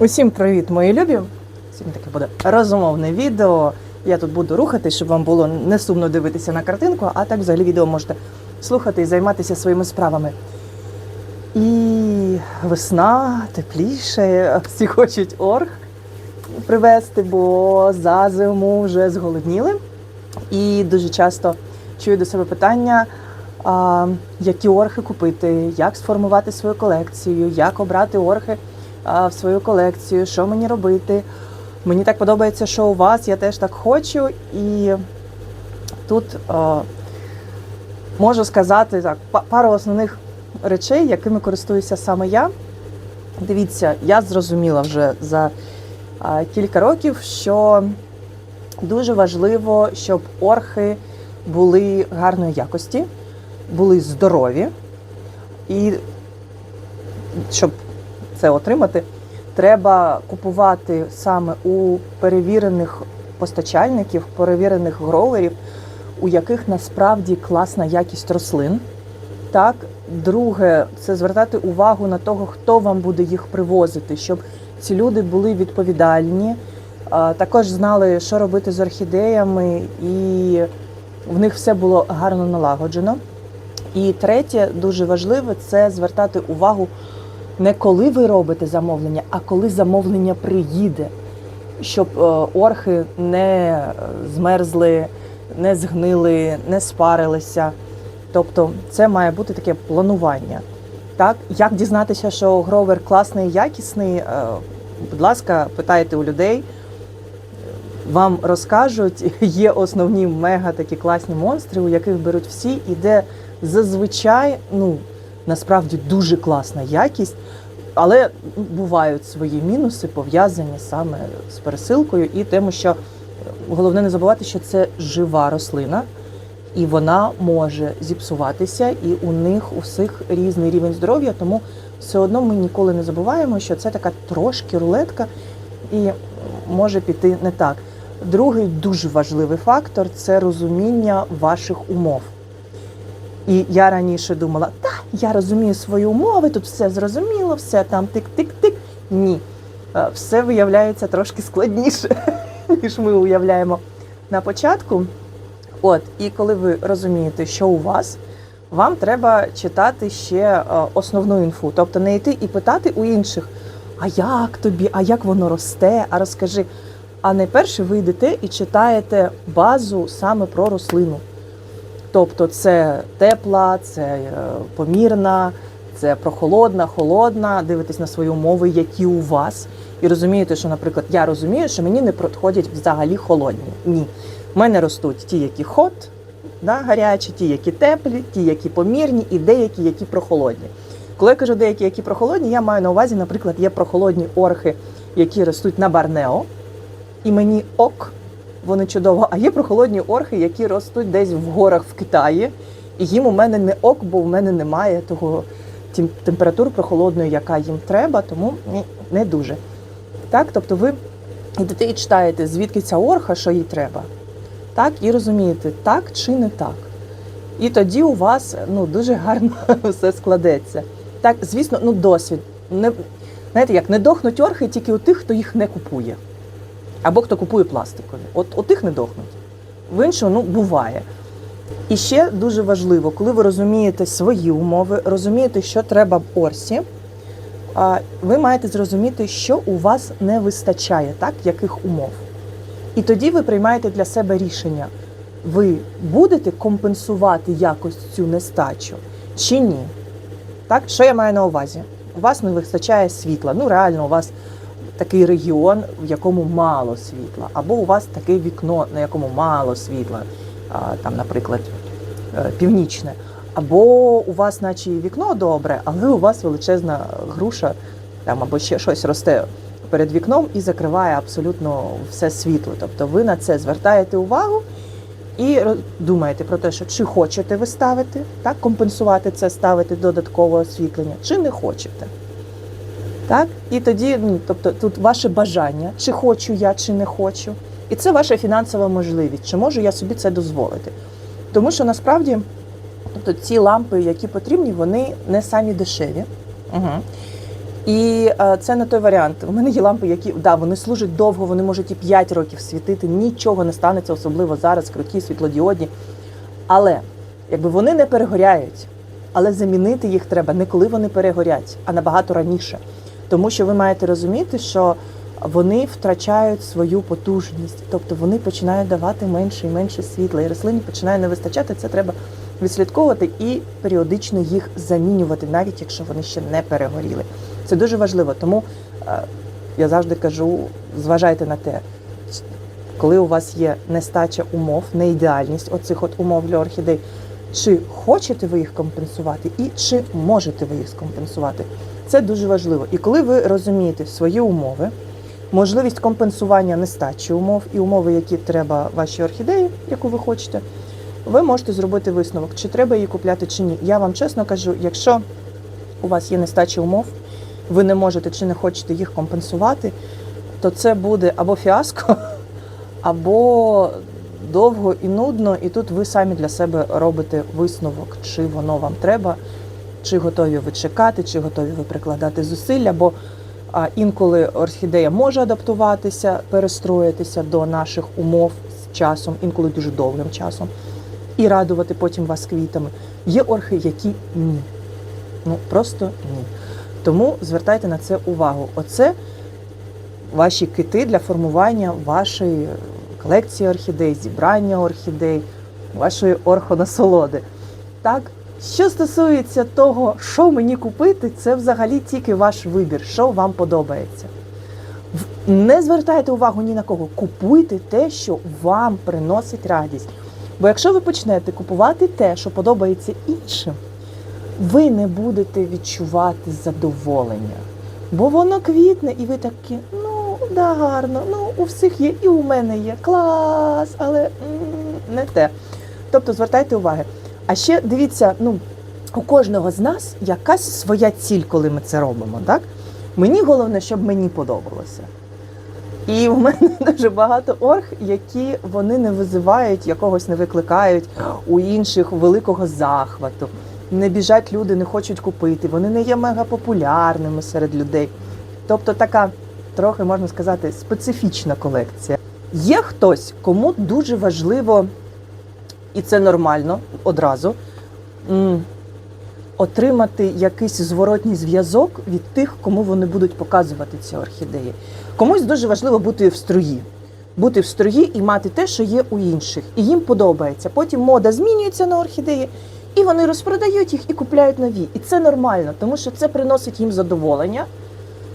Усім привіт, мої любі! Сьогодні таке буде розумовне відео. Я тут буду рухатись, щоб вам було не сумно дивитися на картинку, а так взагалі відео можете слухати і займатися своїми справами. І весна тепліше, всі хочуть орг привезти, бо за зиму вже зголодніли. І дуже часто чую до себе питання, а, які орхи купити, як сформувати свою колекцію, як обрати орхи в свою колекцію, що мені робити. Мені так подобається, що у вас, я теж так хочу. І тут а, можу сказати так, пару основних речей, якими користуюся саме я. Дивіться, я зрозуміла вже за а, кілька років, що дуже важливо, щоб орхи були гарної якості, були здорові. І щоб це отримати, треба купувати саме у перевірених постачальників, перевірених гроверів, у яких насправді класна якість рослин. Так, друге, це звертати увагу на того, хто вам буде їх привозити, щоб ці люди були відповідальні, також знали, що робити з орхідеями, і в них все було гарно налагоджено. І третє, дуже важливе, це звертати увагу не коли ви робите замовлення, а коли замовлення приїде, щоб е, орхи не змерзли, не згнили, не спарилися. Тобто це має бути таке планування. Так, як дізнатися, що гровер класний, якісний? Е, Будь ласка, питайте у людей. Вам розкажуть, є основні мега такі класні монстри, у яких беруть всі, і де зазвичай, ну насправді дуже класна якість, але бувають свої мінуси, пов'язані саме з пересилкою і тим, що головне не забувати, що це жива рослина, і вона може зіпсуватися, і у них у всіх різний рівень здоров'я, тому все одно ми ніколи не забуваємо, що це така трошки рулетка і може піти не так. Другий дуже важливий фактор це розуміння ваших умов. І я раніше думала, та я розумію свої умови, тут все зрозуміло, все там тик-тик-тик. Ні, Е, все виявляється трошки складніше, ніж ми уявляємо на початку. От, і коли ви розумієте, що у вас, вам треба читати ще е, основну інфу, тобто не йти і питати у інших, а як тобі, а як воно росте, а розкажи. А найперше ви йдете і читаєте базу саме про рослину. Тобто це тепла, це е, помірна, це прохолодна, холодна, дивитесь на свої умови, які у вас. І розумієте, що, наприклад, я розумію, що мені не проходять взагалі холодні. Ні. У мене ростуть ті, які хот, да, гарячі, ті, які теплі, ті, які помірні, і деякі, які прохолодні. Коли я кажу деякі, які прохолодні, я маю на увазі, наприклад, є прохолодні орхи, які ростуть на Барнео, і мені ок, вони чудово. А є прохолодні орхи, які ростуть десь в горах в Китаї. І їм у мене не ок, бо в мене немає того тем- температури прохолодної, яка їм треба, тому не дуже. Так, тобто ви йдете і читаєте, звідки ця орха, що їй треба. Так, і розумієте, так чи не так. І тоді у вас ну, дуже гарно все складеться. Так, звісно, ну досвід. Не, знаєте, як не дохнуть орхи тільки у тих, хто їх не купує. Або хто купує пластикові. От, от тих не дохнуть. В іншому, ну, буває. І ще дуже важливо, коли ви розумієте свої умови, розумієте, що треба в орсі, ви маєте зрозуміти, що у вас не вистачає, так, яких умов. І тоді ви приймаєте для себе рішення, ви будете компенсувати якось цю нестачу чи ні. Так, що я маю на увазі? У вас не вистачає світла. Ну, реально, у вас такий регіон, в якому мало світла, або у вас таке вікно, на якому мало світла, там, наприклад, е, північне. Або у вас, наче вікно добре, але у вас величезна груша, там або ще щось росте перед вікном і закриває абсолютно все світло. Тобто ви на це звертаєте увагу і думаєте про те, що чи хочете ви ставити, так, компенсувати це, ставити додаткове освітлення, чи не хочете. Так? І тоді, ну, тобто, тут ваше бажання, чи хочу я, чи не хочу. І це ваша фінансова можливість, чи можу я собі це дозволити. Тому що насправді тобто, ці лампи, які потрібні, вони не самі дешеві. Угу. І е, це не той варіант. У мене є лампи, які да, вони служать довго, вони можуть і 5 років світити, нічого не станеться, особливо зараз, круті, світлодіодні. Але якби вони не перегоряють, але замінити їх треба не коли вони перегорять, а набагато раніше. Тому що ви маєте розуміти, що вони втрачають свою потужність, тобто вони починають давати менше і менше світла, і рослині починає не вистачати. Це треба відслідковувати і періодично їх замінювати, навіть якщо вони ще не перегоріли. Це дуже важливо. Тому е, я завжди кажу: зважайте на те, коли у вас є нестача умов, неідеальність оцих от умов для орхідей, чи хочете ви їх компенсувати, і чи можете ви їх скомпенсувати. Це дуже важливо. І коли ви розумієте свої умови, можливість компенсування нестачі умов і умови, які треба вашій орхідеї, яку ви хочете, ви можете зробити висновок, чи треба її купляти, чи ні. Я вам чесно кажу, якщо у вас є нестача умов, ви не можете чи не хочете їх компенсувати, то це буде або фіаско, або довго і нудно, і тут ви самі для себе робите висновок, чи воно вам треба, чи готові ви чекати, чи готові ви прикладати зусилля. Бо інколи орхідея може адаптуватися, перестроїтися до наших умов з часом, інколи дуже довгим часом, і радувати потім вас квітами. Є орхи, які ні. Ну просто ні. Тому звертайте на це увагу. Оце ваші кити для формування вашої колекції орхідей, зібрання орхідей, вашої орхонасолоди. Так, що стосується того, що мені купити, це взагалі тільки ваш вибір, що вам подобається. Не звертайте увагу ні на кого. Купуйте те, що вам приносить радість. Бо якщо ви почнете купувати те, що подобається іншим, ви не будете відчувати задоволення. Бо воно квітне, і ви такі, ну, да, гарно, ну, у всіх є, і у мене є клас, але м, не те. Тобто звертайте уваги. А ще дивіться, ну, у кожного з нас якась своя ціль, коли ми це робимо. Так? Мені головне, щоб мені подобалося. І в мене дуже багато орг, які вони не визивають, якогось не викликають у інших великого захвату. Не біжать люди, не хочуть купити, вони не є мегапопулярними серед людей. Тобто така трохи можна сказати специфічна колекція. Є хтось, кому дуже важливо, і це нормально одразу. Отримати якийсь зворотній зв'язок від тих, кому вони будуть показувати ці орхідеї. Комусь дуже важливо бути в струї, бути в струї і мати те, що є у інших. І їм подобається. Потім мода змінюється на орхідеї, і вони розпродають їх і купляють нові. І це нормально, тому що це приносить їм задоволення.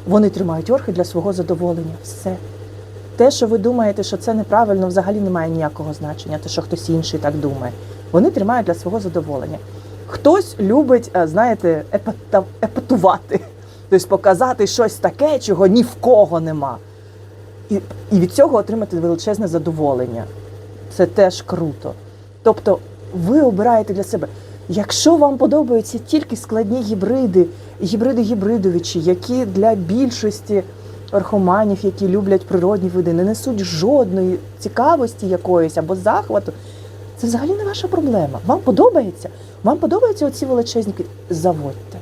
Вони тримають орхи для свого задоволення. Все. Те, що ви думаєте, що це неправильно, взагалі не має ніякого значення, те, що хтось інший так думає. Вони тримають для свого задоволення. Хтось любить, е, знаєте, епатувати, тобто показати щось таке, чого ні в кого нема. І, і від цього отримати величезне задоволення. Це теж круто. Тобто, ви обираєте для себе. Якщо вам подобаються тільки складні гібриди, гібриди гібридовичі, які для більшості орхоманів, які люблять природні види, не несуть жодної цікавості якоїсь або захвату, це взагалі не ваша проблема. Вам подобається? Вам подобаються оці величезні квіти? Заводьте.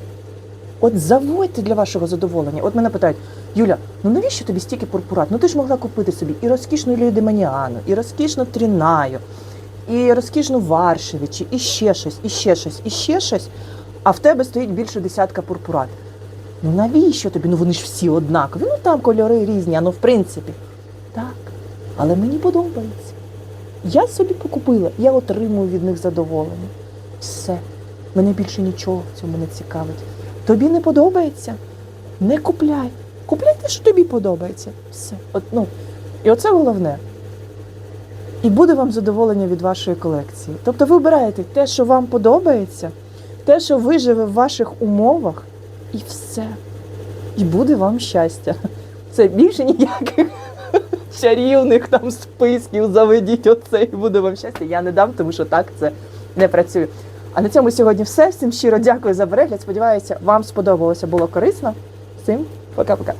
От заводьте для вашого задоволення. От мене питають, Юля, ну навіщо тобі стільки пурпурат? Ну ти ж могла купити собі і розкішну Лідеманіану, і розкішну Трінаю, і розкішну Варшевичі, і ще щось, і ще щось, і ще щось. А в тебе стоїть більше десятка пурпурат. Ну навіщо тобі? Ну вони ж всі однакові. Ну там кольори різні, а ну в принципі. Так, але мені подобається. Я собі покупила, я отримую від них задоволення. Все. Мене більше нічого в цьому не цікавить. Тобі не подобається? Не купляй. Купляй те, що тобі подобається. Все. От, ну, і оце головне. І буде вам задоволення від вашої колекції. Тобто ви обираєте те, що вам подобається, те, що виживе в ваших умовах, і все. І буде вам щастя. Це більше ніяких чарівних там списків. Заведіть оце і буде вам щастя. Я не дам, тому що так це не працює. А на цьому сьогодні все. Всім щиро дякую за перегляд. Сподіваюся, вам сподобалося, було корисно. Всім пока-пока.